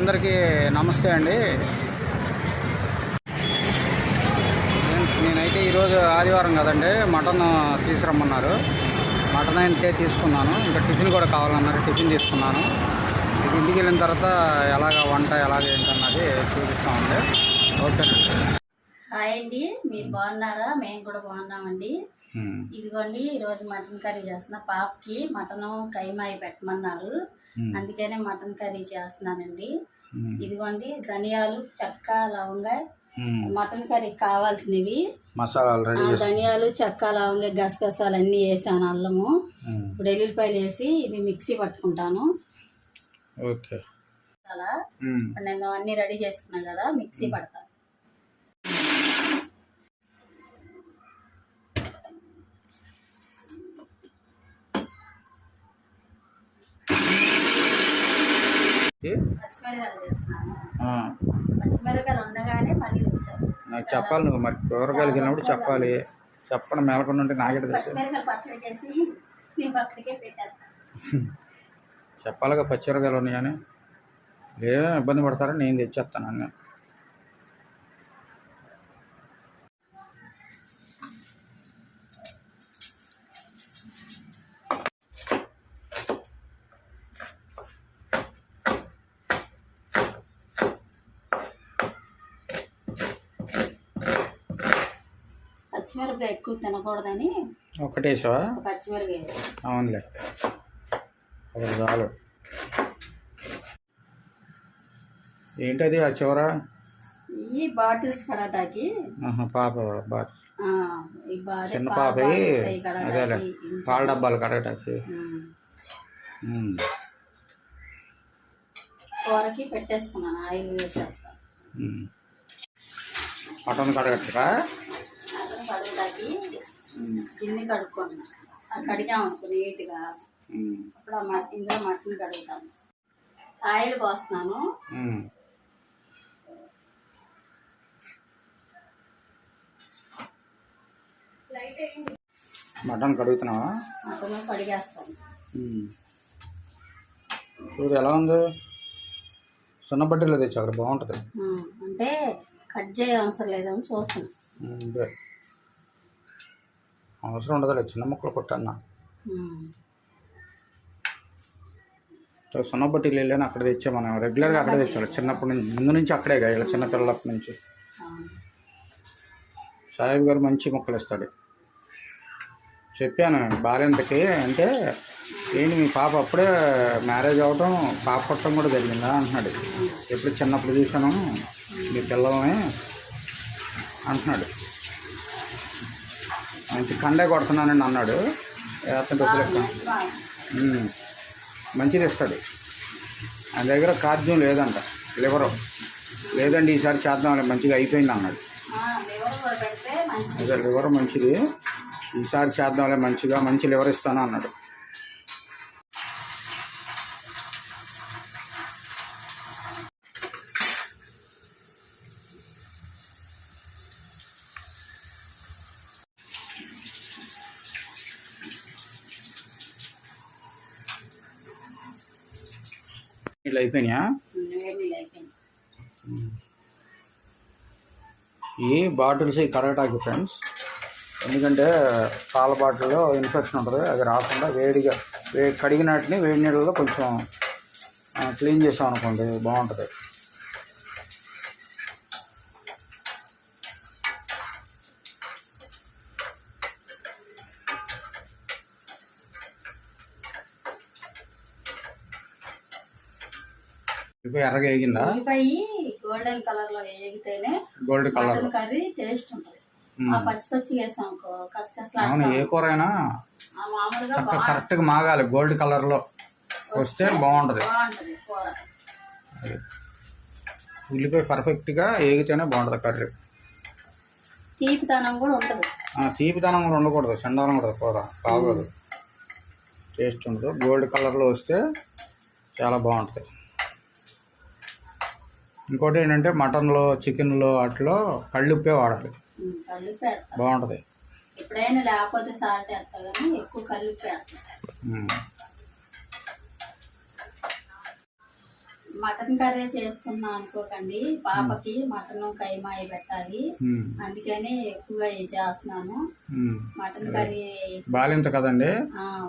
అందరికీ నమస్తే అండి. నేను- నేనైతే ఈరోజు ఆదివారం కదండి మటన్ తీసుకురమ్మన్నారు. మటన్ అయితే తీసుకున్నాను. ఇంకా టిఫిన్ కూడా కావాలన్నారు టిఫిన్ తీసుకున్నాను. ఇంటికి వెళ్ళిన తర్వాత ఎలాగ వంట ఎలాగ ఏంటన్నది చూపిస్తామండి ఓకేనండి. హాయ్ అండి మీరు బాగున్నారా? మేము కూడా బాగున్నామండి. ఇదిగోండి ఈరోజు మటన్ కర్రీ చేస్తున్నా పాపకి మటన్ కైమాయి పెట్టమన్నారు. అందుకనే మటన్ కర్రీ చేస్తున్నానండి. ఇదిగోండి ధనియాలు చెక్క లవంగ. మటన్ కర్రీ కావాల్సినవి. మసాలాలు ధనియాలు చెక్క లవంగ గసగసాలు అన్నీ వేసాను అల్లము. ఇప్పుడు ఎల్లుల్లిపాయలు వేసి ఇది మిక్సీ పట్టుకుంటాను. ఓకే. నేను అన్నీ రెడీ చేసుకున్నాను కదా మిక్సీ పడతాను. నాకు చెప్పాలి నువ్వు మరి కూరగాయలకి వెళ్ళినప్పుడు చెప్పాలి. చెప్పడం మేలకుండా ఉంటే నాకే చెప్పాలిగా పచ్చిరకాయలు ఉన్నాయని. ఏం ఇబ్బంది పడతారో నేను తెచ్చేస్తాను అన్నీ. ఎక్కువ తినకూడదని ఒక్కటేసావా ఒక పచ్చిమిరకాయ అవునులే. ఒకటి చాలు. ఏంటది ఆ చివర? ఈ బాటిల్స్ కరాటాకి పాప బా ఆ, ఈ బా- అదే చిన్న పాప అదేలే. పాల డబ్బాలు కడగటానికి. కూరకి పెట్టేసుకున్నాను ఆయిల్ వేసేస్తాను. మటన్ కడగట్టుగా గిన్నె కడుక్కున్నా ఆ కడిగామనుకో నీట్గా. అప్పుడు ఆ మట్ ఇందులో మటన్ కడుగుతాను ఆయిల్ పోస్తున్నాను. మటన్ కడుగుతున్నావా? మటన్ కడిగేస్తాను. చూడు ఎలా ఉంది? సున్న బట్టలు తెచ్చు అక్కడ బాగుంటుంది. అంటే కట్ చేయ అవసరం లేదని చూస్తాను. అవసరం ఉండదులే చిన్న ముక్కలు కొట్టన్నా. ఉమ్. సున్న బట్టీలు వెళ్ళాను అక్కడ తెచ్చా మనం రెగ్యులర్గా అక్కడే తెచ్చాడు చిన్నప్పటి నుంచి ముందు నుంచి అక్కడే ఇలా చిన్న పిల్లలప్పటి నుంచి. సాహిబ్ గారు మంచి మొక్కలు ఇస్తాడు చెప్పాను బాలెంతకి అంటే ఏంటి మీ పాప అప్పుడే మ్యారేజ్ అవడం పాప పుట్టడం కూడా జరిగిందా అంటున్నాడు. ఎప్పుడు చిన్నప్పుడు చూశాను మీ పిల్లల్ని అంటున్నాడు. మంచి కండే కొడుతున్నానని అన్నాడు. అతను డబ్బులు. మంచిది ఇస్తాడు ఆయన దగ్గర కార్జ్యం లేదంట. లివరు. లేదండి ఈసారి చేద్దాం మంచిగా అయిపోయింది అన్నాడు. అదే లివర్ మంచిది. ఈసారి చేద్దాంలే మంచిగా మంచి లివర్ ఇస్తాను అన్నాడు. ఇట్లా అయిపోయినాయా? ఈ బాటిల్స్ ఈ కరగటాకి ఫ్రెండ్స్. ఎందుకంటే పాల బాటిల్లో ఇన్ఫెక్షన్ ఉంటుంది అది రాకుండా వేడిగా వే కడిగినాటిని వేడి నీళ్ళలో కొంచెం క్లీన్ చేసాం అనుకోండి బాగుంటుంది. ఇప్పుడు ఎర్రగా వేగిందా? ఉల్లిపాయ గోల్డెన్ కలర్లో వేగితేనే గోల్డ్ కలర్. కర్రీ టేస్ట్ ఉంటుంది. ఆ పచ్చి పచ్చి వేసాం అవును ఏ కూర అయినా బాగా కరెక్ట్గా మాగాలి గోల్డ్ కలర్లో వస్తే బాగుంటుంది. ఉల్లిపాయ పర్ఫెక్ట్గా ఏగితేనే బాగుంటుంది కర్రీ. తీపితనం కూడా ఉంటుంది. ఆ, తీపిదనం కూడా ఉండకూడదు చండాలం కూడా కూర బాగోదు. టేస్ట్ ఉండదు. గోల్డ్ కలర్లో వస్తే చాలా బాగుంటుంది. ఇంకోటి ఏంటంటే మటన్లో చికెన్లో వాటిలో కళ్ళుప్పే వాడాలి. బాగుంటుంది. ఎప్పుడైనా లేకపోతే సాల్ట్ ఎక్కువ ఉమ్. మటన్ కర్రీ చేసుకున్నాం అనుకోకండి. పాపకి మటన్ కైమా పెట్టాలి. అందుకని ఎక్కువగా ఇది చేస్తున్నాను. మటన్ కర్రీ బాలింత కదండి?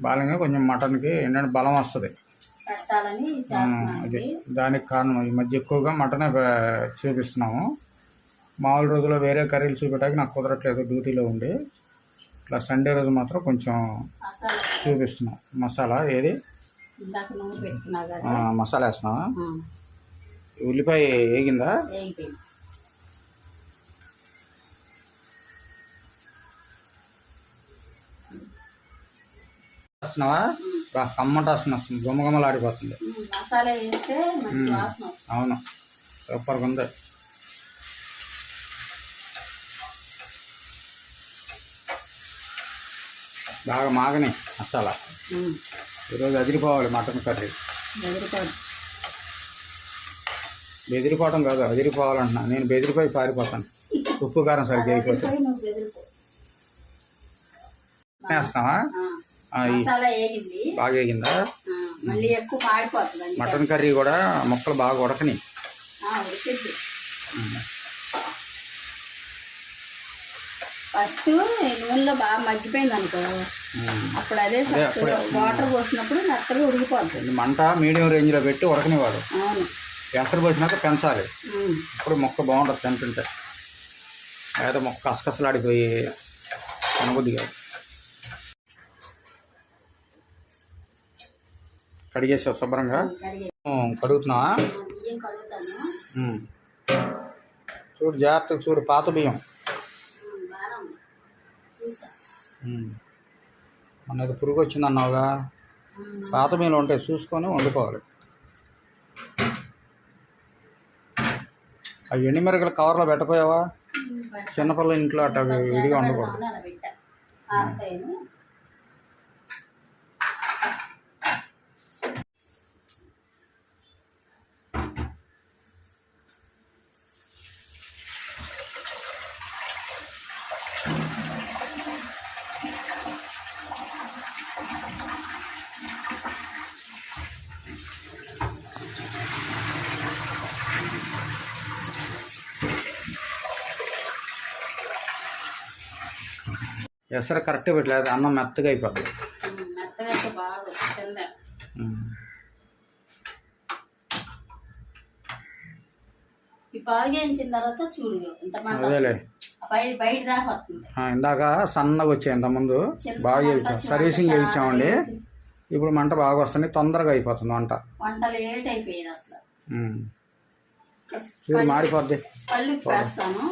బాలింగా కొంచెం మటన్కి ఏంటంటే బలం వస్తుంది. పెట్టాలని అది. దానికి కారణం ఈ మధ్య ఎక్కువగా మటనే చూపిస్తున్నాము. మామూలు రోజుల్లో వేరే కర్రీలు చూపెట్టాక నాకు కుదరట్లేదు డ్యూటీలో ఉండి. ఇట్లా సండే రోజు మాత్రం కొంచెం చూపిస్తున్నాం. మసాలా ఏది? మసాలా వేస్తున్నావా? ఉల్లిపాయ వేగిందా? వేస్తున్నావా? బా కమ్మట వస్తుంది. వస్తుంది గుమ్మగుమ్మలాడిపోతుంది ఉమ్, మసాలా వేస్తే మంచి వాసన వస్తుంది. అవును. సూపర్గా ఉంది. బాగా మాగని మసాలా. ఈరోజు అదిరిపోవాలి మటన్ కర్రీ. బెదిరిపోవటం కాదు అదిరిపోవాలంటున్నా. నేను బెదిరిపోయి పారిపోతాను. ఉప్పు కారం సరిగ్గా అయిపోతే. బెదిరిపోయి నువ్వు బెదిరిపో. వేస్తావా బాగా వేగిందా? మళ్ళీ ఎక్కువ మాడిపోతుంది అందుకే. మటన్ కర్రీ కూడా ముక్కలు బాగా ఉడకని ఫస్ట్ నూనెలో బాగా మగ్గిపోయింది అనుకో. అప్పుడు అదే వాటర్ పోసినప్పుడు మెత్తగా ఉడికిపోద్ది. మంట మీడియం రేంజ్లో పెట్టి ఉడకనివాడు అవును. ఎసరు పోసినాక పెంచాలి. ఇప్పుడు మొక్క బాగుంటుంది తింటుంటే లేదా మొక్క కసకసలాడిపోయి తినబుద్ధి కాదు. కడిగేసావు శుభ్రంగా? కడుగుతున్నావా. చూడు జాగ్రత్తగా చూడు పాత బియ్యం. ఏదో పురుగు వచ్చింది అన్నావుగా. పాత బియ్యంలో ఉంటాయి చూసుకొని వండుకోవాలి. అవి ఎండి మిరగల కవర్లో పెట్టపోయావా. చిన్నపిల్లల ఇంట్లో అట్ట విడిగా ఉండకూడదు ఎసరు కరెక్ట్గా పెట్టలేదు అన్నం మెత్తగా అయిపోతుంది ఇందాక సన్నగా వచ్చాయి ఇంతకుముందు. బాగా చేయించాం. సర్వీసింగ్ చేయించామండి. ఇప్పుడు మంట బాగా వస్తుంది తొందరగా అయిపోతుంది వంట వంట లేట్ అయిపోయేది అసలు. మాడిపోద్ది. పళ్ళు వేస్తాను.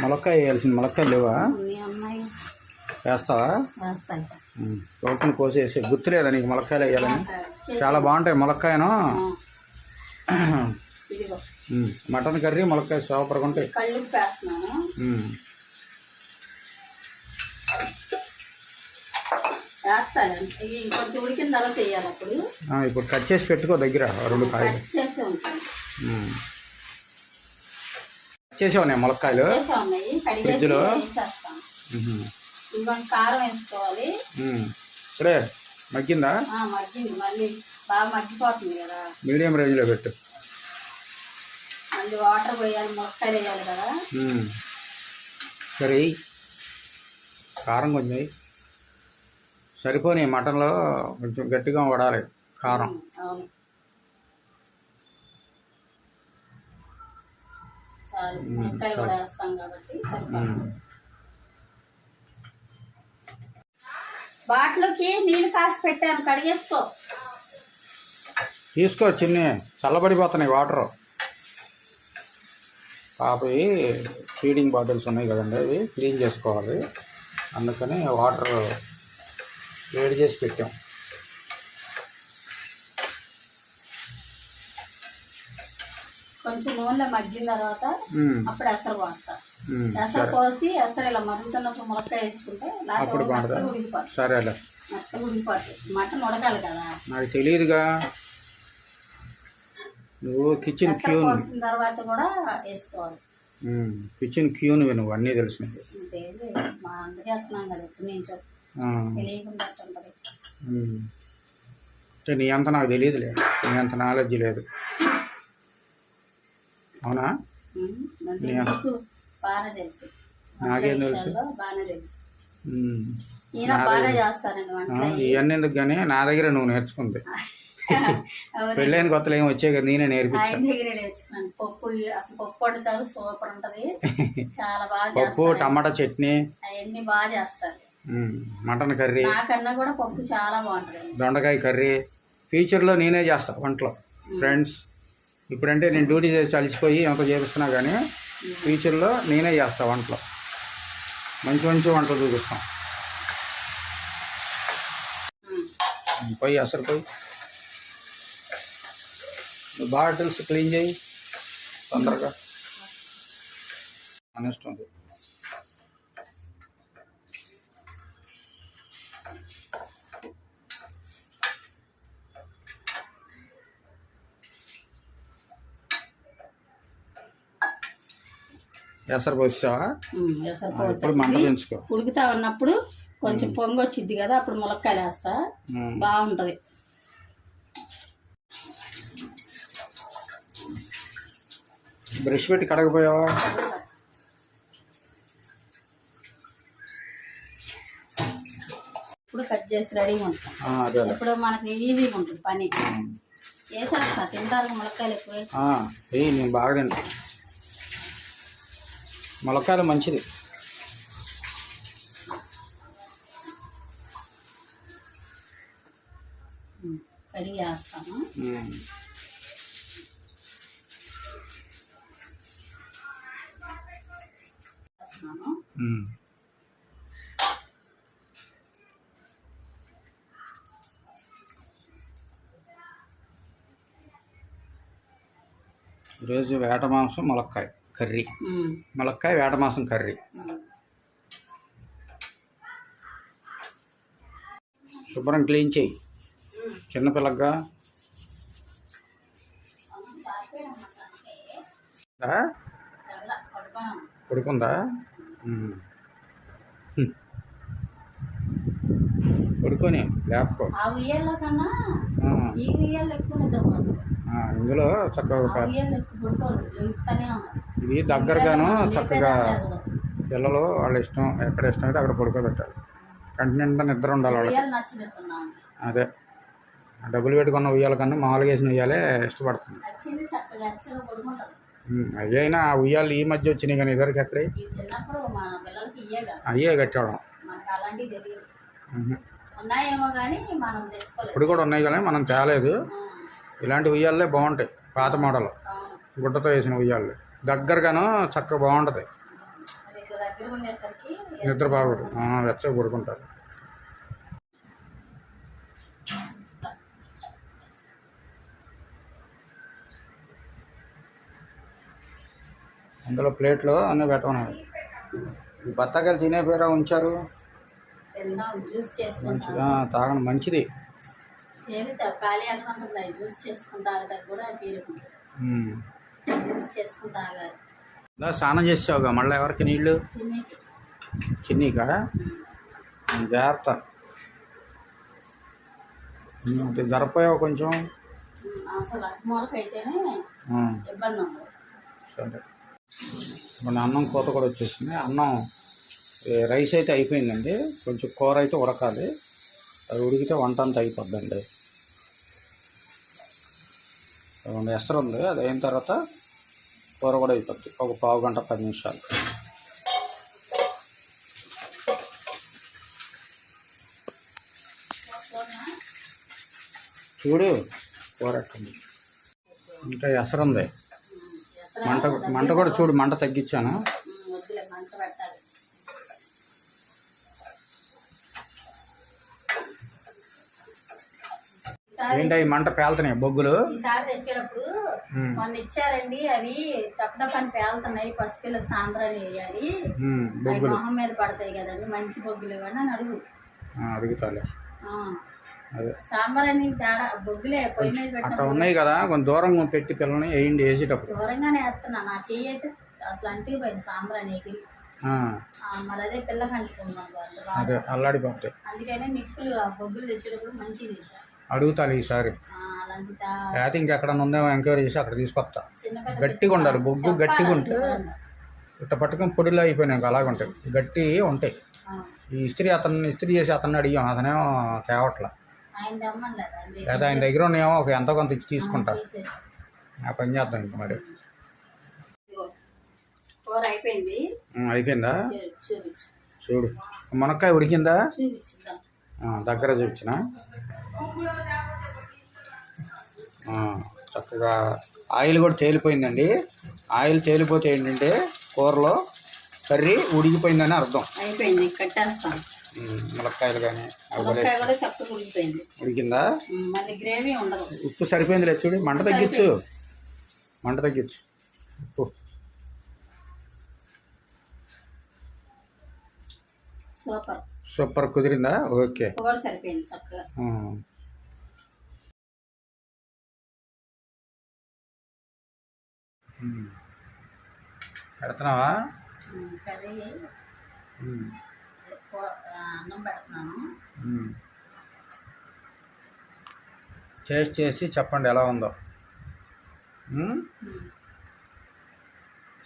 ములక్కాయ వేయాల్సింది ములక్కాయలు లేవా? వేస్తావా. లోపల కోసేసి గుర్తులేదా నీకు ములక్కాయలు వేయాలని? చాలా బాగుంటాయి ములక్కాయను. ఉమ్. మటన్ కర్రీ ములక్కాయ సూపర్గా ఉంటాయి. ఇప్పుడు కట్ చేసి పెట్టుకో దగ్గర రెండు కాయలు. చేసి ములక్కాయలు? ఉన్నాయి కడిగేసి ఫ్రిడ్జ్లో? కారం వేసుకోవాలి. ఇప్పుడే మగ్గిందా? మగ్గింది. మళ్ళీ బాగా మగ్గిపోతుంది కదా. మీడియం రేంజ్లో పెట్టు. మళ్ళీ వాటర్ పోయాలి ములక్కాయలు వేయాలి కదా. సరే. కారం కొంచెం. సరిపోని మటన్లో కొంచెం గట్టిగా పడాలి కారం. అవును. చాలు ములక్కాయ కూడా వేస్తాం కాబట్టి సరిపోతుంది. ఉమ్. బాటిలోకి నీళ్ళు కాసి పెట్టాను కడిగేసుకో. తీసుకో చిన్ని చల్లబడిపోతున్నాయి వాటర్. పాపవి ఫీడింగ్ బాటిల్స్ ఉన్నాయి కదండి అవి క్లీన్ చేసుకోవాలి. అందుకని వాటర్ వేడి చేసి పెట్టాం. కొంచెం నూనెలో మగ్గిన తర్వాత. అప్పుడు ఎసరు పోస్తా. ఉమ్. ఎసరు పోసి ఎసరు ఇలా మరుగుతున్నప్పుడు ములక్కాయ వేసుకుంటే అప్పుడు ఉడికిపోతుంది సరేలే మెత్తగా ఉడికిపోతుంది మటన్ ఉడకాలి కదా. నాకు తెలియదుగా. నువ్వు కిచెన్ క్యూన్ పోసిన తర్వాత కూడా వేసుకోవాలి. కిచెన్ క్యూన్ నువ్వు అన్నీ తెలిసినవి. అంతే మా చేస్తున్నాం కదా ఎప్పుడు నేను చెప్పు. తెలియకుండా. అంటే నీ అంత నాకు తెలియదులే. నీ అంత నాలెడ్జ్ లేదు. అవునా. నీకు బాగానే తెలుసు. నాకేం బాగానే ఇవన్నీ ఎందుకు కానీ నా దగ్గర నువ్వు నేర్చుకుంది. పెళ్ళైన కొత్తలో ఏం వచ్చాయి కదా నేనే నేర్పించాను పప్పు అసలు పప్పు వండుతారు సూపర్ ఉంటది. చాలా బాగా పప్పు టమాటా చట్నీ. అవన్నీ బాగా చేస్తారు. Mutton curry. నాకన్నా కూడా పప్పు చాలా బాగుంటది దొండకాయ కర్రీ. ఫ్యూచర్లో నేనే చేస్తా వంటలో. ఫ్రెండ్స్ ఇప్పుడంటే నేను డ్యూటీ చేసి అలసిపోయి ఎంత చేపిస్తున్నా కానీ ఫ్యూచర్లో నేనే చేస్తా వంటలో. మంచి మంచి వంటలు చూపిస్తాం. పోయి అసలు పోయి. బాటిల్స్ క్లీన్ చేయి. తొందరగా. మన ఎసరు పోసావా ఎసరు ఇప్పుడు మంట పెంచుకో ఉడుకుతా ఉన్నప్పుడు కొంచెం పొంగి వచ్చింది కదా అప్పుడు ములక్కాయలు వేస్తా. బాగుంటది. బ్రష్ పెట్టి కడగపోయావా? ఇప్పుడు కట్ చేసి రెడీగా ఉంటాం ఇప్పుడు మనకి ఈజీగా ఉంటుంది పని. వేసేస్తా తింటారు ములక్కాయలు ఎక్కువ. నేను బాగా తింటా. ములక్కాయలు మంచిది. కడిగి వేస్తాను. ఈరోజు వేట మాంసం ములక్కాయ. కర్రీ. ములక్కాయ వేట మాంసం కర్రీ. శుభ్రం క్లీన్ చేయి. చిన్నపిల్లగా? తగల, పడుకోను. పడుకుందా? లేపకో. ఆ ఉయ్యాల కన్నా ఈ ఉయ్యాలు ఎక్కువ నిద్రపోతుంది ఇందులో చక్కగా ఇది దగ్గరగాను చక్కగా. పిల్లలు వాళ్ళ ఇష్టం ఎక్కడ ఇష్టం అయితే అక్కడ పడుకోబెట్టాలి. కంటి నిండా నిద్ర ఉండాలి వాళ్ళకి. అదే. డబ్బులు పెట్టుకున్న ఉయ్యాల కన్నా మామూలుగా వేసిన ఉయ్యాలే ఇష్టపడుతుంది. అయినా ఆ ఉయ్యాలు ఈ మధ్య వచ్చినాయి కానీ ఇద్దరికి ఎక్కడే అయ్యే కట్టడం ఇప్పుడు కూడా ఉన్నాయి కానీ మనం తేలేదు. ఇలాంటి ఉయ్యాలే బాగుంటాయి పాత మోడల్. గుడ్డతో వేసిన ఉయ్యాలు. దగ్గరగాను చక్కగా బాగుంటుంది. నిద్ర బాగుండు. వెచ్చగా పడుకుంటారు. అందులో ప్లేట్లో అన్నీ పెట్టమన్నారు ఈ బత్తాకాయలు తినే పేర ఉంచారు? తాగండి మంచిది. ఏమి తా- ఖాళీ అక్కడ ఉంటుంది జ్యూస్ చేసుకుని తాగడానికి కూడా తీరుకుంటుంది ఉమ్. జ్యూస్ చేసుకుని తాగాలి. ఇలా స్నానం చేసావుగా మళ్ళీ ఎవరికి నీళ్ళు? చిన్నకి. ఉమ్, జాగ్రత్త. జరపోయావు కొంచెం? సరే. మన అన్నం కూత కూడా వచ్చేసింది. అన్నం రైస్ అయితే అయిపోయిందండి. కొంచెం కూర అయితే ఉడకాలి. అది ఉడికితే వంట అంతా అయిపోద్దండి. రెండు ఎసరు ఉంది. అది అయిన తర్వాత కూర కూడా అయిపోద్ది. ఒక పావు గంట పది నిమిషాలు. చూడు కూర ఎట్టుంది. ఇంకా ఎసరు ఉంది. మంట మంట కూడా చూడు మంట తగ్గించాను వద్దులే మంట పెట్టాలి ఈసారి ఏంటి ఈ మంట పేలుతున్నాయి బొగ్గులు? ఈసారి తెచ్చేటప్పుడు మొన్న ఇచ్చారండి అవి టప్ టప్ అని పేలుతున్నాయి పసిపిల్లకి సాంబ్రాణి వేయాలి. బొగ్గులు. మొహం మీద పడతాయి కదండి మంచి బొగ్గులు ఇవ్వండి అని అడుగు. అడుగుతాలే. సాంబారాన్ని తేడా బొగ్గులే పొయ్యి మీద ఉన్నాయి కదా కొంచెం దూరంగా పెట్టి పిల్లల్ని వేయండి వేసేటప్పుడు. దూరంగానే వేస్తున్నా నా చెయ్యి అయితే అసలు అంటికి పోయింది సాంబ్రాణి ఎగిరి మరి అదే పిల్లకి అదే అందుకనే నిప్పులు ఆ బొగ్గులు తెచ్చేటప్పుడు తీస్తారు అడుగుతాను ఈసారి. లేకపోతే ఇంకెక్కడన్నా ఉందేమో ఎంక్వైరీ చేసి అక్కడ తీసుకొస్తా. గట్టిగా ఉండాలి. బొగ్గు గట్టిగా ఉంటే. ఇట్ట పట్టుకొని పొడిలో అయిపోయినాయి అలాగ ఉంటాయి. గట్టి ఉంటాయి. ఈ ఇస్త్రీ అతన్ని ఇస్త్రీ చేసి అతన్ని అడిగాం. అతనేమో తేవట్లా? లేదా ఆయన దగ్గర ఉన్నాయేమో ఒక ఎంతో కొంత ఇచ్చి తీసుకుంటా. తీసేసి. ఆ పని చేద్దాం ఇంక మరి. అయిపోయింది. చూడు. మునక్కాయ ఉడికిందా? దగ్గర చూపించిన. చక్కగా ఆయిల్ కూడా తేలిపోయిందండి. ఆయిల్ తేలిపోతే ఏంటంటే కూరలో కర్రీ ఉడికిపోయిందని అర్థం. అయిపోయింది కట్టేస్తాం. ములక్కాయలు కానీ ఉడికిందా? ఉప్పు సరిపోయింది లేదు చూడు మంట తగ్గించు. మంట తగ్గించు. ఉప్పు. సూపర్. సూపర్ కుదిరిందా? ఓకే. సరిపోయింది చక్కగా. పెడుతున్నావా? కర్రీ. అన్నం పెడుతున్నాను. టేస్ట్ చేసి చెప్పండి ఎలా ఉందో.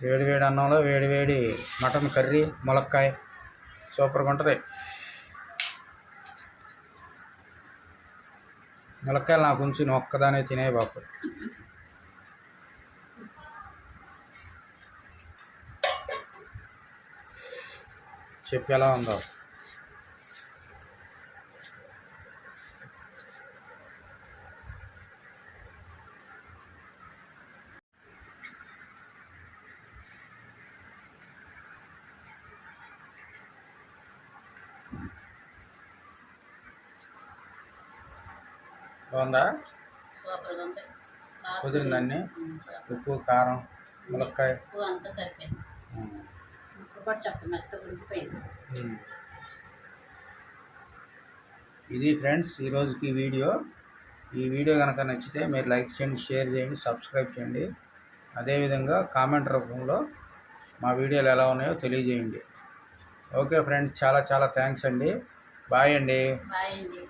వేడి వేడి అన్నంలో వేడి వేడి మటన్ కర్రీ ములక్కాయ. సూపర్గా ఉంటుంది. ములక్కాయలు నాకు ఉంచి నువ్వు ఒక్కదానే తినే బాపు. చెప్పు ఎలా ఉందో. బాగుందా? కుదిరిందండి. ఉప్పు కారం ములక్కాయ. ఉప్పు అంతా సరిపోయింది. ఉడికిపోయింది. ఇది ఫ్రెండ్స్ ఈరోజుకి వీడియో. ఈ వీడియో కనుక నచ్చితే మీరు లైక్ చేయండి షేర్ చేయండి సబ్స్క్రైబ్ చేయండి. అదేవిధంగా కామెంట్ రూపంలో మా వీడియోలు ఎలా ఉన్నాయో తెలియజేయండి. ఓకే ఫ్రెండ్స్ చాలా చాలా థ్యాంక్స్ అండి. బాయ్ అండి. బాయ్ అండి.